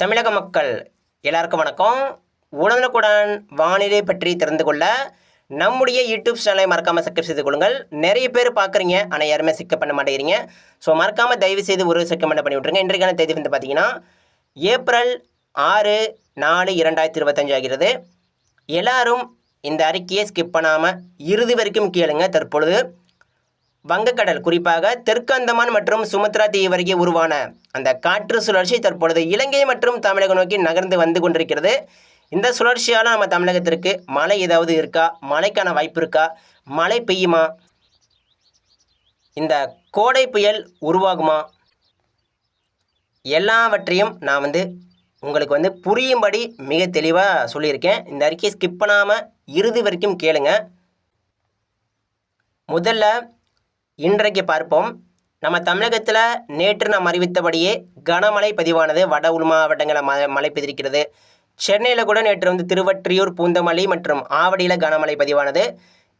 தமிழக மக்கள் எல்லாருக்கும் வணக்கம். உடனுக்குடன் வானிலை பற்றி தெரிந்து கொள்ள நம்முடைய யூடியூப் சேனலை மறக்காமல் சப்ஸ்கிரைப் செய்து கொள்ளுங்கள். நிறைய பேர் பார்க்குறீங்க ஆனால் யாருமே சிக்க பண்ண மாட்டேங்கிறீங்க. ஸோ மறக்காமல் தயவு செய்து ஒரு செக்கமெண்ட் பண்ணி விட்ருங்க இன்றைக்கான தேதி வந்து பார்த்தீங்கன்னா ஏப்ரல் ஆறு நாலு இரண்டாயிரத்தி இருபத்தஞ்சு ஆகிறது. எல்லாரும் இந்த அறிக்கையை ஸ்கிப் பண்ணாமல் இறுதி வரைக்கும் கேளுங்க. தற்பொழுது வங்கக்கடல் குறிப்பாக தெற்கு அந்தமான் மற்றும் சுமத்ரா தீவு அருகே உருவான அந்த காற்று சுழற்சி தற்பொழுது இலங்கை மற்றும் தமிழகம் நோக்கி நகர்ந்து வந்து கொண்டிருக்கிறது. இந்த சுழற்சியால் நம்ம தமிழகத்திற்கு மழை ஏதாவது இருக்கா? மழைக்கான வாய்ப்பு இருக்கா? மழை பெய்யுமா? இந்த கோடை புயல் உருவாகுமா? எல்லாவற்றையும் நான் வந்து உங்களுக்கு வந்து புரியும்படி மிக தெளிவாக சொல்லியிருக்கேன். இந்த அறிக்கையை ஸ்கிப் பண்ணாமல் இறுதி வரைக்கும் கேளுங்க. முதல்ல இன்றைக்கு பார்ப்போம். நம்ம தமிழகத்தில் நேற்று நாம் அறிவித்தபடியே கனமழை பதிவானது வட உள் மாவட்டங்களில் ம மழை பெய்திருக்கிறது. சென்னையில் கூட நேற்று வந்து திருவற்றியூர் பூந்தமல்லி மற்றும் ஆவடியில் கனமழை பதிவானது.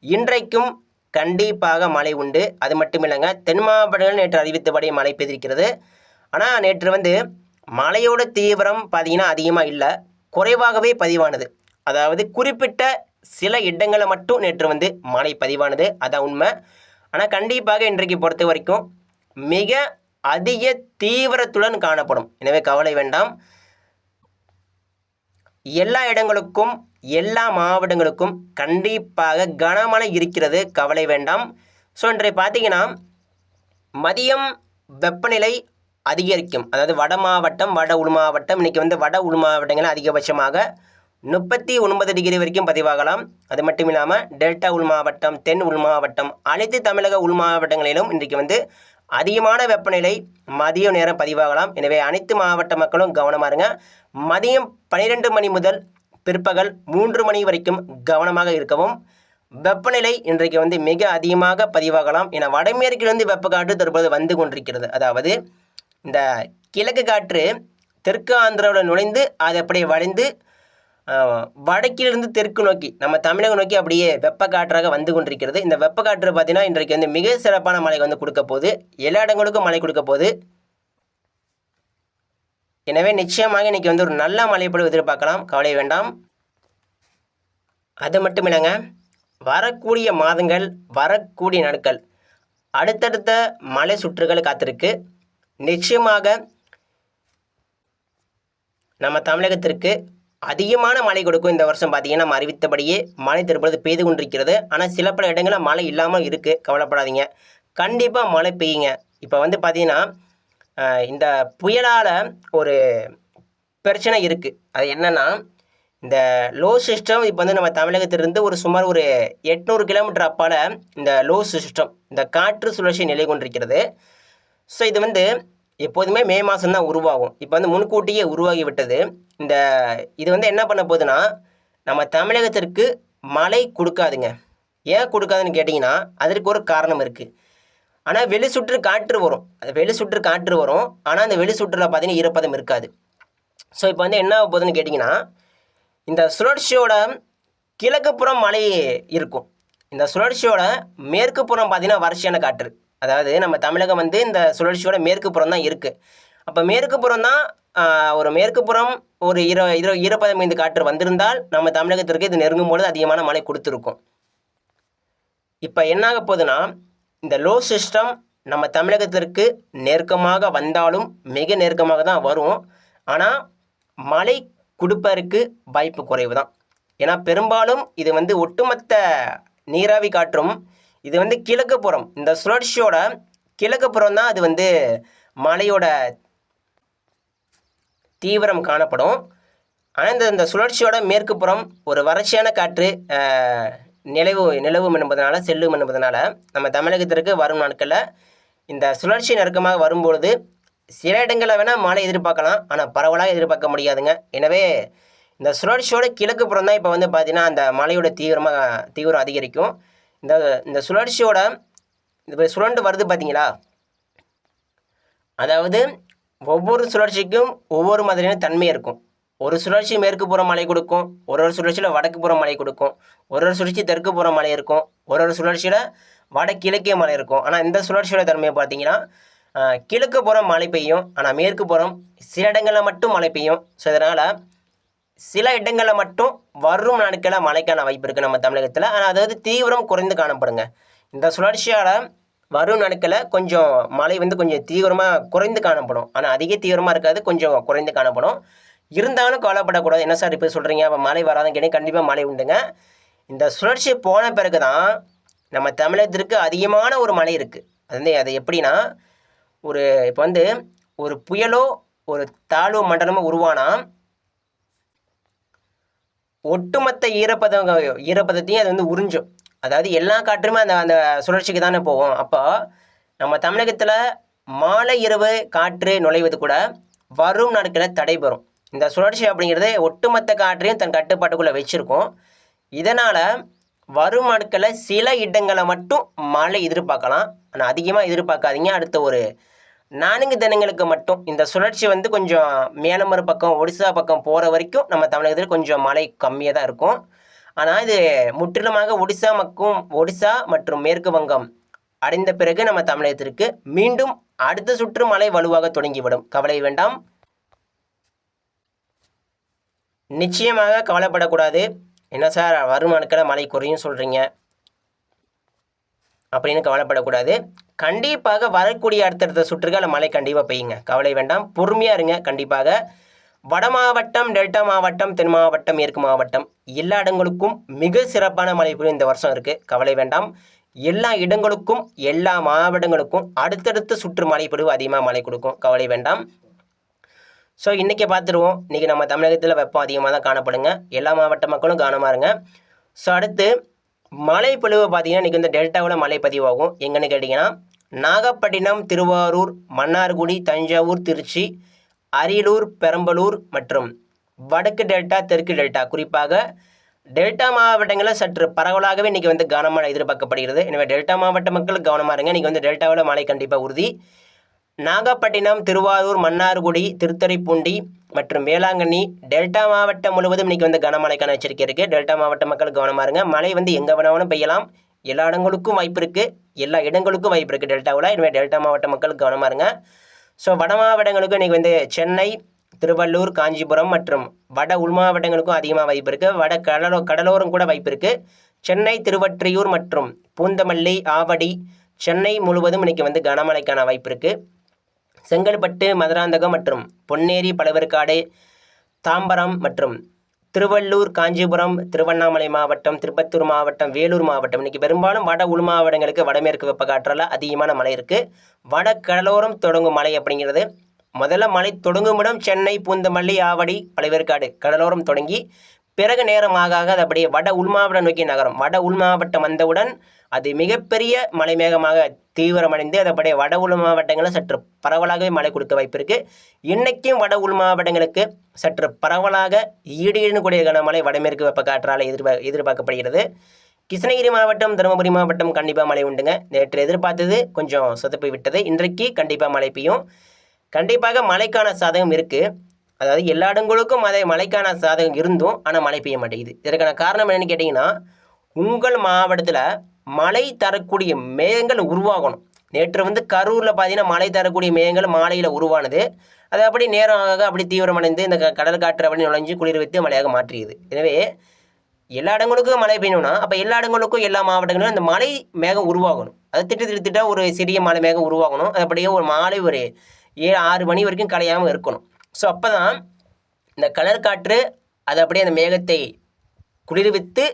இன்றைக்கும் கண்டிப்பாக மழை உண்டு. அது மட்டும் இல்லைங்க தென் மாவட்டங்கள் நேற்று அறிவித்தபடி மழை பெய்திருக்கிறது. ஆனால் நேற்று வந்து மழையோட தீவிரம் பார்த்திங்கன்னா அதிகமாக இல்லை குறைவாகவே பதிவானது. அதாவது குறிப்பிட்ட சில இடங்களில் மட்டும் நேற்று வந்து மழை பதிவானது. அதான் உண்மை. ஆனால் கண்டிப்பாக இன்றைக்கு பொறுத்த வரைக்கும் மிக அதிக தீவிரத்துடன் காணப்படும். எனவே கவலை வேண்டாம். எல்லா இடங்களுக்கும் எல்லா மாவட்டங்களுக்கும் கண்டிப்பாக கனமழை இருக்கிறது. கவலை வேண்டாம். ஸோ இன்றைய பார்த்தீங்கன்னா மதியம் வெப்பநிலை அதிகரிக்கும். அதாவது வட மாவட்டம் வட உள் மாவட்டம் இன்றைக்கி வந்து வட உள் மாவட்டங்கள் அதிகபட்சமாக முப்பத்தி ஒன்பது டிகிரி வரைக்கும் பதிவாகலாம். அது மட்டும் இல்லாமல் டெல்டா உள் மாவட்டம் தென் உள் மாவட்டம் அனைத்து தமிழக உள் மாவட்டங்களிலும் இன்றைக்கு வந்து அதிகமான வெப்பநிலை மதிய நேரம் பதிவாகலாம். எனவே அனைத்து மாவட்ட மக்களும் கவனமாக இருங்க. மதியம் பன்னிரெண்டு மணி முதல் பிற்பகல் மூன்று மணி வரைக்கும் கவனமாக இருக்கவும் வெப்பநிலை இன்றைக்கு வந்து மிக அதிகமாக பதிவாகலாம். என வடமேற்கிலிருந்து வெப்பக்காற்று தற்போது வந்து கொண்டிருக்கிறது. அதாவது இந்த கிழக்கு காற்று தெற்கு ஆந்திராவில் நுழைந்து அது அப்படியே வளைந்து வடக்கிலிருந்து தெற்கு நோக்கி நம்ம தமிழகம் நோக்கி அப்படியே வெப்ப காற்றாக வந்து கொண்டிருக்கிறது. இந்த வெப்ப காற்று பார்த்தீங்கன்னா இன்றைக்கு வந்து மிக சிறப்பான மழை வந்து கொடுக்க போகுது. எல்லா இடங்களுக்கும் மழை கொடுக்க போகுது. எனவே நிச்சயமாக இன்னைக்கு வந்து ஒரு நல்ல மழைப்பொழிவு எதிர்பார்க்கலாம். கவலை வேண்டாம். அது மட்டும் இல்லைங்க வரக்கூடிய மாதங்கள் வரக்கூடிய நாட்கள் அடுத்தடுத்த மலை சுற்றுகள் காத்திருக்கு. நிச்சயமாக நம்ம தமிழகத்திற்கு அதிகமான மழை கொடுக்கும் இந்த வருஷம் பார்த்தீங்கன்னா நம்ம அறிவித்தபடியே மழை தற்பொழுது பெய்து கொண்டிருக்கிறது. ஆனால் சில பல இடங்களில் மழை இல்லாமல் இருக்குது கவலைப்படாதீங்க. கண்டிப்பாக மழை பெய்யுங்க. இப்போ வந்து பார்த்தீங்கன்னா இந்த புயலால் ஒரு பிரச்சனை இருக்குது அது என்னென்னா இந்த லோ சிஸ்டம் இப்போ வந்து நம்ம தமிழகத்திலிருந்து ஒரு சுமார் ஒரு எட்நூறு கிலோமீட்டர் அப்பால் இந்த லோ சிஸ்டம் இந்த காற்று சுழற்சி நிலை கொண்டிருக்கிறது. ஸோ இது வந்து எப்போதுமே மே மாதம் தான் உருவாகும். இப்போ வந்து முன்கூட்டியே உருவாகி விட்டது. இந்த இது வந்து என்ன பண்ண போகுதுன்னா நம்ம தமிழகத்திற்கு மழை கொடுக்காதுங்க. ஏன் கொடுக்காதுன்னு கேட்டிங்கன்னா அதற்கு ஒரு காரணம் இருக்குது ஆனால் வெளி சுற்று காற்று வரும். அது வெளி சுற்று காற்று வரும். ஆனால் அந்த வெளி சுற்றில் பார்த்தீங்கன்னா ஈரப்பதம் இருக்காது. ஸோ இப்போ வந்து என்ன ஆக போகுதுன்னு கேட்டிங்கன்னா இந்த சுழற்சியோட கிழக்கு புறம் மழை இருக்கும். இந்த சுழற்சியோட மேற்கு புறம் பார்த்தீங்கன்னா வறட்சியான காற்று. அதாவது நம்ம தமிழகம் வந்து இந்த சுழற்சியோட மேற்கு புறம் தான் இருக்குது அப்போ மேற்கு புறம் தான் ஒரு மேற்கு புறம் ஒரு இர இர ஈரப்பதம் காற்று வந்திருந்தால் நம்ம தமிழகத்திற்கு இது நெருங்கும் பொழுது அதிகமான மழை கொடுத்துருக்கும். இப்போ என்னாக போகுதுன்னா இந்த லோ சிஸ்டம் நம்ம தமிழகத்திற்கு நெருக்கமாக வந்தாலும் மிக நெருக்கமாக தான் வரும். ஆனால் மழை கொடுப்பதற்கு வாய்ப்பு குறைவு தான். ஏன்னா பெரும்பாலும் இது வந்து ஒட்டுமொத்த நீராவி காற்றும் இது வந்து கிழக்கு புறம். இந்த சுழற்சியோட கிழக்கு புறம் தான் அது வந்து மலையோட தீவிரம் காணப்படும். ஆனால் இந்த இந்த சுழற்சியோட மேற்கு புறம் ஒரு வறட்சியான காற்று நிலவு நிலவும் என்பதனால செல்லும் என்பதனால நம்ம தமிழகத்திற்கு வரும் நாட்களில் இந்த சுழற்சி நெருக்கமாக வரும்பொழுது சில இடங்களில் வேணால் மழை எதிர்பார்க்கலாம். ஆனால் பரவலாக எதிர்பார்க்க முடியாதுங்க. எனவே இந்த சுழற்சியோட கிழக்கு புறம் தான் இப்போ வந்து பார்த்தீங்கன்னா அந்த மழையோட தீவிரமாக தீவிரம் அதிகரிக்கும். இந்த இந்த சுழற்சியோட இது சுழண்டு வருது பார்த்தீங்களா அதாவது ஒவ்வொரு சுழற்சிக்கும் ஒவ்வொரு மாதிரியான தன்மை இருக்கும். ஒரு சுழற்சி மேற்கு புற மழை கொடுக்கும் ஒரு ஒரு சுழற்சியில் வடக்கு புற மழை கொடுக்கும் ஒரு ஒரு சுழற்சி தெற்கு புற மழை இருக்கும் ஒரு ஒரு சுழற்சியில் வடகிழக்கே மழை இருக்கும். ஆனால் இந்த சுழற்சியோட தன்மையை பார்த்தீங்கன்னா கிழக்கு புறம் மழை பெய்யும் ஆனால் மேற்கு புறம் சில இடங்களில் மட்டும் மழை பெய்யும். ஸோ இதனால் சில இடங்களில் மட்டும் வரும் நாட்களில் மழைக்கான வாய்ப்பு இருக்குது நம்ம தமிழகத்தில். ஆனால் அதாவது தீவிரம் குறைந்து காணப்படுங்க. இந்த சுழற்சியால் வரும் நாட்களில் கொஞ்சம் மழை வந்து கொஞ்சம் தீவிரமாக குறைந்து காணப்படும். ஆனால் அதிக தீவிரமாக இருக்காது கொஞ்சம் குறைந்து காணப்படும். இருந்தாலும் கவலைப்படக்கூடாது. என்ன சார் இப்போ சொல்கிறீங்க அப்போ மழை வராதுன்னு கேட்டால் கண்டிப்பாக மழை உண்டுங்க. இந்த சுழற்சி போன பிறகு தான் நம்ம தமிழகத்திற்கு அதிகமான ஒரு மழை இருக்குது அது வந்து அது எப்படின்னா ஒரு இப்போ வந்து ஒரு புயலோ ஒரு தாழ்வு மண்டலமோ உருவானா ஒட்டுமொத்த ஈரப்பதம் ஈரப்பதத்தையும் அது வந்து உறிஞ்சும். அதாவது எல்லா காற்றுமே அந்த அந்த சுழற்சிக்கு தானே போகும். அப்போ நம்ம தமிழகத்தில் மாலை இரவு காற்று நுழைவது கூட வரும் நாட்களில் தடைபெறும் இந்த சுழற்சி அப்படிங்கிறது ஒட்டுமொத்த காற்றையும் தன் கட்டுப்பாட்டுக்குள்ளே வச்சுருக்கும். இதனால் வரும் நாட்களில் சில இடங்களை மட்டும் மழை எதிர்பார்க்கலாம். ஆனால் அதிகமாக எதிர்பார்க்காதீங்க. அடுத்த ஒரு நான்கு தினங்களுக்கு மட்டும் இந்த சுழற்சி வந்து கொஞ்சம் மேலமரு பக்கம் ஒடிசா பக்கம் போகிற வரைக்கும் நம்ம தமிழகத்தில் கொஞ்சம் மழை கம்மியாக தான் இருக்கும். ஆனால் இது முற்றிலுமாக ஒடிசா மக்கும் ஒடிசா மற்றும் மேற்கு வங்கம் அடைந்த பிறகு நம்ம தமிழகத்திற்கு மீண்டும் அடுத்த சுற்று மழை வலுவாக தொடங்கிவிடும். கவலை வேண்டாம். நிச்சயமாக கவலைப்படக்கூடாது. என்ன சார் வரும் நாட்களில் மழை குறையும் சொல்கிறீங்க அப்படின்னு கவலைப்படக்கூடாது. கண்டிப்பாக வரக்கூடிய அடுத்தடுத்த சுற்றுகள் மழை கண்டிப்பாக பெய்யுங்க. கவலை வேண்டாம். பொறுமையாக இருங்க. கண்டிப்பாக. வட மாவட்டம் டெல்டா மாவட்டம் தென் மாவட்டம் மேற்கு மாவட்டம் எல்லா இடங்களுக்கும் மிக சிறப்பான மழை பொழிவு இந்த வருஷம் இருக்குது கவலை வேண்டாம். எல்லா இடங்களுக்கும் எல்லா மாவட்டங்களுக்கும் அடுத்தடுத்த சுற்று மழை பொழிவு அதிகமாக மழை கொடுக்கும். கவலை வேண்டாம். ஸோ இன்றைக்கி பார்த்துருவோம். இன்றைக்கி நம்ம தமிழகத்தில் வெப்பம் அதிகமாக தான் காணப்படுங்க. எல்லா மாவட்ட மக்களும் கவனமாக இருங்க. ஸோ அடுத்து மழை பொழிவு பார்த்தீங்கன்னா இன்றைக்கி வந்து டெல்டாவில் மழை பதிவாகும் எங்கன்னு கேட்டிங்கன்னா நாகப்பட்டினம் திருவாரூர் மன்னார்குடி தஞ்சாவூர் திருச்சி அரியலூர் பெரம்பலூர் மற்றும் வடக்கு டெல்டா தெற்கு டெல்டா. குறிப்பாக டெல்டா மாவட்டங்களில் சற்று பரவலாகவே இன்றைக்கி வந்து கனமழை எதிர்பார்க்கப்படுகிறது. எனவே டெல்டா மாவட்ட மக்கள் கவனமாக இருங்க. இன்றைக்கி வந்து டெல்டாவில் மழை கண்டிப்பாக உறுதி. நாகப்பட்டினம் திருவாரூர் மன்னார்குடி திருத்துறைப்பூண்டி மற்றும் வேளாங்கண்ணி டெல்டா மாவட்டம் முழுவதும் இன்றைக்கி வந்து கனமழைக்கான எச்சரிக்கை இருக்குது டெல்டா மாவட்ட மக்கள் கவனமாக இருங்க. மழை வந்து எங்கே வேணாலும் பெய்யலாம். எல்லா இடங்களுக்கும் வாய்ப்பு இருக்குது எல்லா இடங்களுக்கும் வாய்ப்பு இருக்குது டெல்டாவில். இனிமேல் டெல்டா மாவட்ட மக்கள் கவனமாக இருங்க. ஸோ வட மாவட்டங்களுக்கும் இன்றைக்கி வந்து சென்னை திருவள்ளூர் காஞ்சிபுரம் மற்றும் வட உள் மாவட்டங்களுக்கும் அதிகமாக வாய்ப்பு இருக்குது வட கடலோ கடலோரம் கூட வாய்ப்பு இருக்குது சென்னை திருவற்றியூர் மற்றும் பூந்தமல்லி ஆவடி சென்னை முழுவதும் இன்றைக்கி வந்து கனமழைக்கான வாய்ப்பு இருக்குது செங்கல்பட்டு மதுராந்தகம் மற்றும் பொன்னேரி பழவர்காடு தாம்பரம் மற்றும் திருவள்ளூர் காஞ்சிபுரம் திருவண்ணாமலை மாவட்டம் திருப்பத்தூர் மாவட்டம் வேலூர் மாவட்டம். இன்றைக்கி பெரும்பாலும் வட உள் மாவட்டங்களுக்கு வடமேற்கு வெப்ப அதிகமான மழை இருக்குது வட கடலோரம் தொடங்கும் மழை அப்படிங்கிறது முதல்ல மழை தொடங்கும் இடம் சென்னை பூந்தமல்லி ஆவடி பழவேற்காடு. கடலோரம் தொடங்கி பிறகு நேரமாக அது அப்படியே வட உள் மாவட்டம் நோக்கி நகரும். வட உள் மாவட்டம் வந்தவுடன் அது மிகப்பெரிய மலைமேகமாக தீவிரமடைந்து அது அப்படியே வட உள் மாவட்டங்களில் சற்று பரவலாகவே மழை கொடுக்க வாய்ப்பு இருக்குது இன்றைக்கும் வட உள் மாவட்டங்களுக்கு சற்று பரவலாக ஈடு கூடிய கனமழை வடமேற்கு வெப்ப காற்றால் எதிர்பார்க்க எதிர்பார்க்கப்படுகிறது. கிருஷ்ணகிரி மாவட்டம் தருமபுரி மாவட்டம் கண்டிப்பாக மழை உண்டுங்க. நேற்று எதிர்பார்த்தது கொஞ்சம் சொதப்பி விட்டது. இன்றைக்கு கண்டிப்பாக மழை பெய்யும். கண்டிப்பாக மழைக்கான சாதகம் இருக்குது அதாவது எல்லா இடங்களுக்கும் மழை மழைக்கான சாதகம் இருந்தும் ஆனால் மழை பெய்ய மாட்டேங்குது. இதற்கான காரணம் என்னென்னு கேட்டிங்கன்னா உங்கள் மாவட்டத்தில் மழை தரக்கூடிய மேகங்கள் உருவாகணும். நேற்று வந்து கரூரில் பார்த்தீங்கன்னா மழை தரக்கூடிய மேகங்கள் மாலையில் உருவானது. அது அப்படி நேரம் ஆக அப்படி தீவிரமடைந்து இந்த க- கடல் காற்று அப்படி நுழைஞ்சு குளிர் வைத்து மழையாக மாற்றியது. எனவே எல்லா இடங்களுக்கும் மழை பெய்யணும்னா அப்போ எல்லா இடங்களுக்கும் எல்லா மாவட்டங்களிலும் அந்த மழை மேகம் உருவாகணும். அது திட்டு திட்டு ஒரு சிறிய மழை மேகம் உருவாகணும். அது அப்படியே ஒரு மாலை ஒரு ஏழு ஆறு மணி வரைக்கும் கலையாமல் இருக்கணும். ஸோ அப்போ தான் இந்த கலர் காற்று அது அப்படியே அந்த மேகத்தை குளிர்வித்து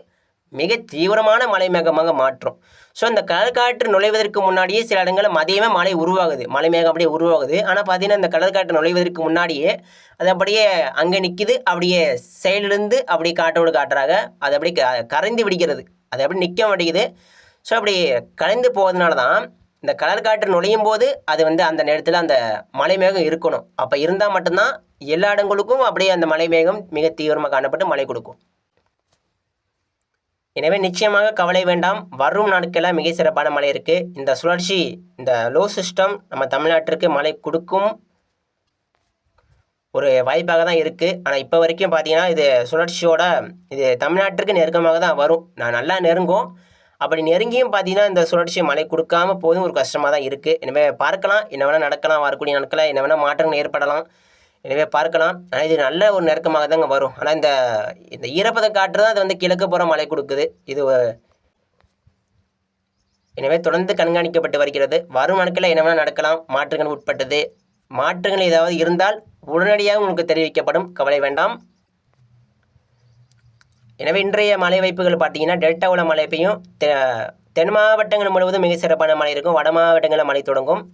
மிக தீவிரமான மலை மேகமாக மாற்றும். ஸோ அந்த கடற்காற்று நுழைவதற்கு முன்னாடியே சில இடங்களில் மதியமே மழை உருவாகுது. மலை மேகம் அப்படியே உருவாகுது. ஆனால் பார்த்தீங்கன்னா இந்த கடற்காற்று நுழைவதற்கு முன்னாடியே அது அப்படியே அங்கே நிற்கிது அப்படியே செயலிருந்து அப்படியே காற்றோடு காற்றாக அது அப்படியே க- கரைந்து விடுகிறது. அது அப்படியே நிற்க மாட்டேங்குது. ஸோ அப்படி கலைந்து போவதனால தான் இந்த கடல் காற்று நுழையும் போது அது வந்து அந்த நேரத்தில் அந்த மலை மேகம் இருக்கணும். அப்போ இருந்தால் மட்டும்தான் எல்லா இடங்களுக்கும் அப்படியே அந்த மலை மேகம் மிக தீவிரமாக காணப்பட்டு மழை கொடுக்கும். எனவே நிச்சயமாக கவலை வேண்டாம். வரும் நாட்களில் மிக சிறப்பான மழை இருக்குது இந்த சுழற்சி இந்த லோ சிஸ்டம் நம்ம தமிழ்நாட்டிற்கு மழை கொடுக்கும் ஒரு வாய்ப்பாக தான் இருக்குது ஆனால் இப்போ வரைக்கும் பார்த்தீங்கன்னா இது சுழற்சியோட இது தமிழ்நாட்டிற்கு நெருக்கமாக தான் வரும். நான் நல்லா நெருங்கும். அப்படி நெருங்கியும் பார்த்தீங்கன்னா இந்த சுழற்சி மழை கொடுக்காம போதும் ஒரு கஷ்டமாக தான் இருக்குது எனவே பார்க்கலாம் என்ன வேணால் நடக்கலாம் வரக்கூடிய நாட்களில் என்ன வேணால் மாற்றங்கள் ஏற்படலாம். எனவே பார்க்கலாம். ஆனால் இது நல்ல ஒரு நெருக்கமாக தாங்க வரும். ஆனால் இந்த இந்த ஈரப்பதம் காற்று தான் அது வந்து கிழக்கு புறம் மழை கொடுக்குது. இது எனவே தொடர்ந்து கண்காணிக்கப்பட்டு வருகிறது. வரும் நாட்களில் என்ன வேணால் நடக்கலாம் மாற்றங்கள் உட்பட்டது. மாற்றங்கள் ஏதாவது இருந்தால் உடனடியாக உங்களுக்கு தெரிவிக்கப்படும். கவலை வேண்டாம். எனவே இன்றைய மழை வாய்ப்புகள் பார்த்தீங்கன்னா டெல்டாவில் மழை பெய்யும். தெ- தென் மாவட்டங்கள் முழுவதும் மிக சிறப்பான மழை இருக்கும். வட மாவட்டங்களில் மழை தொடங்கும்.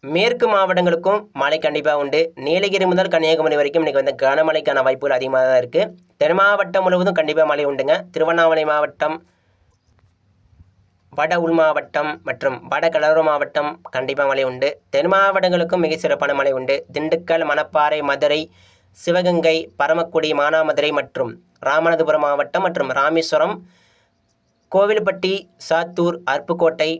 மேற்கு மாவட்டங்களுக்கும் மழை கண்டிப்பாக உண்டு. நீலகிரி முதல் கன்னியாகுமரி வரைக்கும் இன்றைக்கி வந்து கனமழைக்கான வாய்ப்புகள் அதிகமாக தான் இருக்குது தென் மாவட்டம் முழுவதும் கண்டிப்பாக மழை உண்டுங்க. திருவண்ணாமலை மாவட்டம் வட உள் மாவட்டம் மற்றும் வட கடலோர மாவட்டம் கண்டிப்பாக மழை உண்டு. தென் மாவட்டங்களுக்கும் மிக சிறப்பான மழை உண்டு. திண்டுக்கல் மணப்பாறை மதுரை சிவகங்கை பரமக்குடி மானாமதுரை மற்றும் ராமநாதபுரம் மாவட்டம் மற்றும் ராமேஸ்வரம் கோவில்பட்டி சாத்தூர் அருப்புக்கோட்டை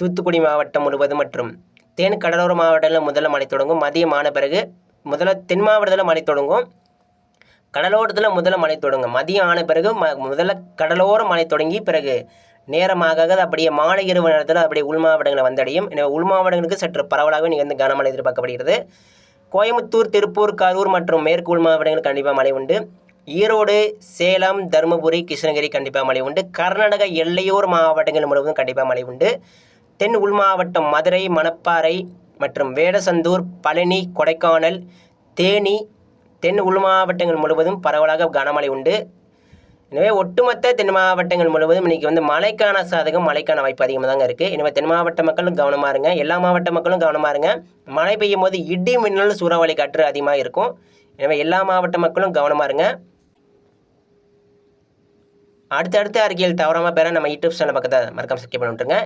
தூத்துக்குடி மாவட்டம் முழுவதும் மற்றும் தேன் கடலோர மாவட்டங்களில் முதல்ல மழை தொடங்கும். மதியம் ஆன பிறகு முதல்ல தென் மாவட்டத்தில் மழை தொடங்கும். கடலோரத்தில் முதல்ல மழை தொடங்கும். மதியம் ஆன பிறகு ம முதல்ல கடலோர மழை தொடங்கி பிறகு நேரமாக அது அப்படியே மாலை இரவு நேரத்தில் அப்படியே உள் மாவட்டங்களை வந்தடையும். எனவே உள் மாவட்டங்களுக்கு சற்று பரவலாகவே நீங்கள் வந்து கனமழை எதிர்பார்க்கப்படுகிறது. கோயம்புத்தூர் திருப்பூர் கரூர் மற்றும் மேற்கு உள் மாவட்டங்கள் கண்டிப்பாக மழை உண்டு. ஈரோடு சேலம் தருமபுரி கிருஷ்ணகிரி கண்டிப்பாக மழை உண்டு. கர்நாடக எல்லையோர் மாவட்டங்கள் முழுவதும் கண்டிப்பாக மழை உண்டு. தென் உள் மாவட்டம் மதுரை மணப்பாறை மற்றும் வேடசந்தூர் பழனி கொடைக்கானல் தேனி தென் உள் மாவட்டங்கள் முழுவதும் பரவலாக கனமழை உண்டு. எனவே ஒட்டுமொத்த தென் மாவட்டங்கள் முழுவதும் இன்றைக்கி வந்து மழைக்கான சாதகம் மழைக்கான வாய்ப்பு அதிகமாக தாங்க இருக்குது எனவே தென் மாவட்ட மக்களும் கவனமாக இருங்க. எல்லா மாவட்ட மக்களும் கவனமாக இருங்க. மழை பெய்யும் போது இடி மின்னல் சூறாவளி காற்று அதிகமாக இருக்கும். எனவே எல்லா மாவட்ட மக்களும் கவனமாக இருங்க. அடுத்தடுத்த அறிக்கையில் தவறாமல் பெற நம்ம யூடியூப் சேனல் பக்கத்தை மறக்காம சப்ஸ்கிரைப் பண்ணி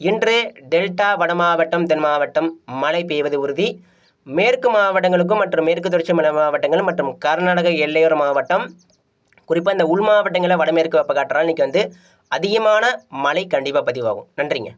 இன்று டெல்டா வட மாவட்டம் தென் மாவட்டம் மழை பெய்வது உறுதி. மேற்கு மாவட்டங்களுக்கும் மற்றும் மேற்கு தொடர்ச்சி மலை மாவட்டங்கள் மற்றும் கர்நாடக எல்லையோர மாவட்டம் குறிப்பாக இந்த உள் மாவட்டங்களில் வடமேற்கு வெப்ப காற்றால் இன்றைக்கி வந்து அதிகமான மழை கண்டிப்பாக பதிவாகும். நன்றிங்க.